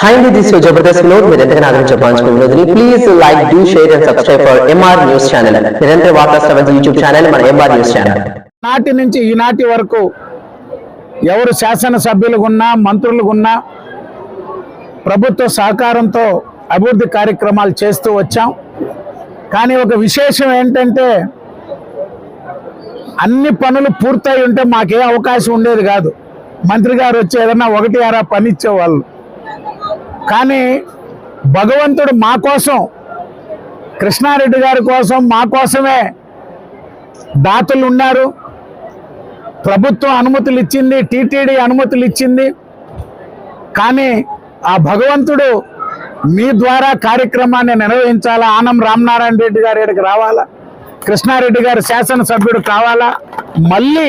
Hi అండి this Jabardasth Vinod మీరు ఎంతగా ఆదరించబడాల్సిన వినోద్ని please like do share and subscribe for MR news channel నిరంతర వార్తా సెవెన్ యూట్యూబ్ ఛానల్ మన ఎంఆర్ న్యూస్ ఛానల్ నాటి నుంచి ఈనాటి వరకు ఎవరు శాసనసభ్యులుగున్నా మంత్రులుగున్నా ప్రభుత్వ సహకారంతో అభివృద్ధి కార్యక్రమాలు చేస్తూ వచ్చాం. కానీ ఒక విశేషం ఏంటంటే అన్ని పనులు పూర్తయి ఉంటే మాకే అవకాశం ఉండేది కాదు. మంత్రి గారు వచ్చి ఏదన్నా ఒకటి అరా పని ఇచ్చేవాళ్ళు. కానీ భగవంతుడు మా కోసం కృష్ణారెడ్డి గారి కోసం మా కోసమే దాతలు ఉన్నారు. ప్రభుత్వం అనుమతులు ఇచ్చింది టీటీడీ అనుమతులు ఇచ్చింది. కానీ ఆ భగవంతుడు మీ ద్వారా కార్యక్రమాన్ని నిర్వహించాలా? ఆనం రామనారాయణ రెడ్డి గారి ఇక్కడికి రావాలా? కృష్ణారెడ్డి గారు శాసనసభ్యుడు కావాలా? మళ్ళీ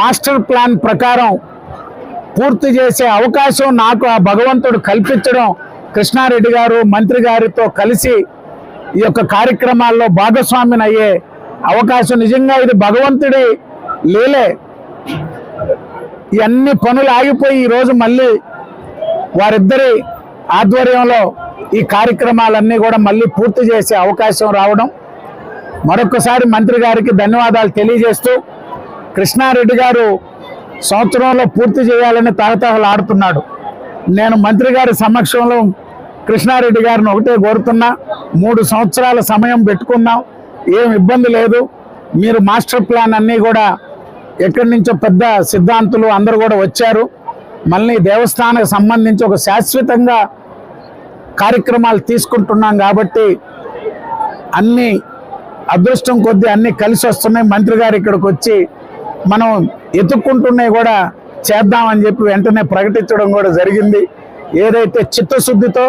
మాస్టర్ ప్లాన్ ప్రకారం పూర్తి చేసే అవకాశం నాకు ఆ భగవంతుడు కల్పించడం కృష్ణారెడ్డి గారు మంత్రి గారితో కలిసి ఈ యొక్క కార్యక్రమాల్లో భాగస్వామిని అయ్యే అవకాశం. నిజంగా ఇది భగవంతుడి లీలే. ఇవన్నీ పనులు ఆగిపోయి ఈరోజు మళ్ళీ వారిద్దరి ఆధ్వర్యంలో ఈ కార్యక్రమాలన్నీ కూడా మళ్ళీ పూర్తి చేసే అవకాశం రావడం. మరొకసారి మంత్రి గారికి ధన్యవాదాలు తెలియజేస్తూ కృష్ణారెడ్డి గారు సంవత్సరంలో పూర్తి చేయాలని తహతహలు ఆడుతున్నాడు. నేను మంత్రి గారి సమక్షంలో కృష్ణారెడ్డి గారిని ఒకటే కోరుతున్నా మూడు సంవత్సరాల సమయం పెట్టుకున్నాం ఏం ఇబ్బంది లేదు. మీరు మాస్టర్ ప్లాన్ అన్నీ కూడా ఎక్కడి నుంచో పెద్ద సిద్ధాంతులు అందరూ కూడా వచ్చారు. మళ్ళీ దేవస్థానానికి సంబంధించి ఒక శాశ్వతంగా కార్యక్రమాలు తీసుకుంటున్నాం కాబట్టి అన్ని అదృష్టం కొద్దీ అన్నీ కలిసి వస్తున్నాయి. మంత్రి గారు ఇక్కడికి వచ్చి మనం ఎత్తుక్కుంటున్నవి కూడా చేద్దామని చెప్పి వెంటనే ప్రకటించడం కూడా జరిగింది. ఏదైతే చిత్తశుద్ధితో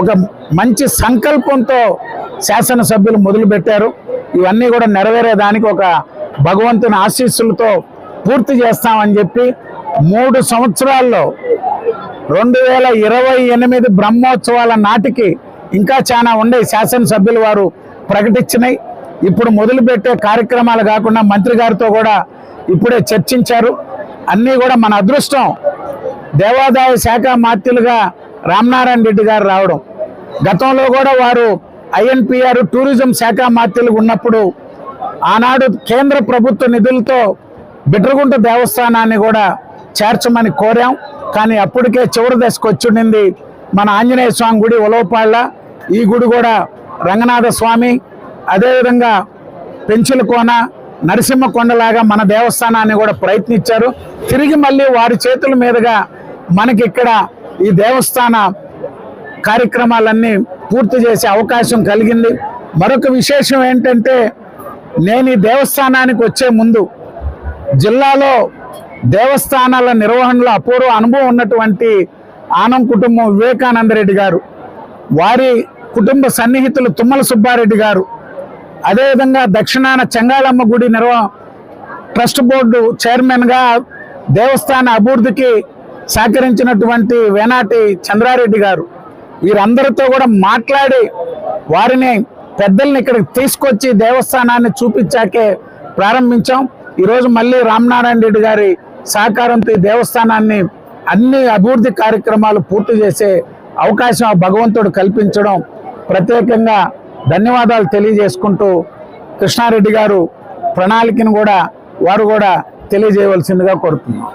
ఒక మంచి సంకల్పంతో శాసనసభ్యులు మొదలుపెట్టారు ఇవన్నీ కూడా నెరవేరేదానికి ఒక భగవంతుని ఆశీస్సులతో పూర్తి చేస్తామని చెప్పి మూడు సంవత్సరాల్లో రెండు వేల ఇరవై ఎనిమిది బ్రహ్మోత్సవాల నాటికి ఇంకా చాలా ఉండే శాసనసభ్యులు వారు ప్రకటించినాయి. ఇప్పుడు మొదలుపెట్టే కార్యక్రమాలు కాకుండా మంత్రి గారితో కూడా ఇప్పుడే చర్చించారు. అన్నీ కూడా మన అదృష్టం. దేవాదాయ శాఖ మాత్యులుగా రామనారాయణ రెడ్డి గారు రావడం. గతంలో కూడా వారు ఐఎన్పిఆర్ టూరిజం శాఖ మాత్యులుగా ఉన్నప్పుడు ఆనాడు కేంద్ర ప్రభుత్వ నిధులతో బిడ్రగుంట దేవస్థానాన్ని కూడా చేర్చమని కోరాం. కానీ అప్పటికే చివరి దశకు వచ్చిండింది మన ఆంజనేయ స్వామి గుడి ఉలవపాళ్ళ. ఈ గుడి కూడా రంగనాథ స్వామి. అదేవిధంగా పెంచుల కోన నరసింహ కొండలాగా మన దేవస్థానాన్ని కూడా ప్రయత్నించారు. తిరిగి మళ్ళీ వారి చేతుల మీదుగా మనకి ఇక్కడ ఈ దేవస్థాన కార్యక్రమాలన్నీ పూర్తి చేసే అవకాశం కలిగింది. మరొక విశేషం ఏంటంటే నేను ఈ దేవస్థానానికి వచ్చే ముందు జిల్లాలో దేవస్థానాల నిర్వహణలో అపూర్వ అనుభవం ఉన్నటువంటి ఆనం కుటుంబం వివేకానంద రెడ్డి గారు వారి కుటుంబ సన్నిహితులు తుమ్మల సుబ్బారెడ్డి గారు అదేవిధంగా దక్షిణాన చెంగాళమ్మ గుడి నిర్వ ట్రస్ట్ బోర్డు చైర్మన్గా దేవస్థాన అభివృద్ధికి సహకరించినటువంటి వేనాటి చంద్రారెడ్డి గారు. వీరందరితో కూడా మాట్లాడి వారిని పెద్దల్ని ఇక్కడికి తీసుకొచ్చి దేవస్థానాన్ని చూపించాకే ప్రారంభించాం. ఈరోజు మళ్ళీ రామనారాయణ రెడ్డి గారి సహకారంతో ఈ దేవస్థానాన్ని అన్ని అభివృద్ధి కార్యక్రమాలు పూర్తి చేసే అవకాశం భగవంతుడు కల్పించడం ప్రత్యేకంగా ధన్యవాదాలు తెలియజేసుకుంటూ కృష్ణారెడ్డి గారు ప్రణాళికను కూడా వారు కూడా తెలియజేయవలసిందిగా కోరుతున్నాం.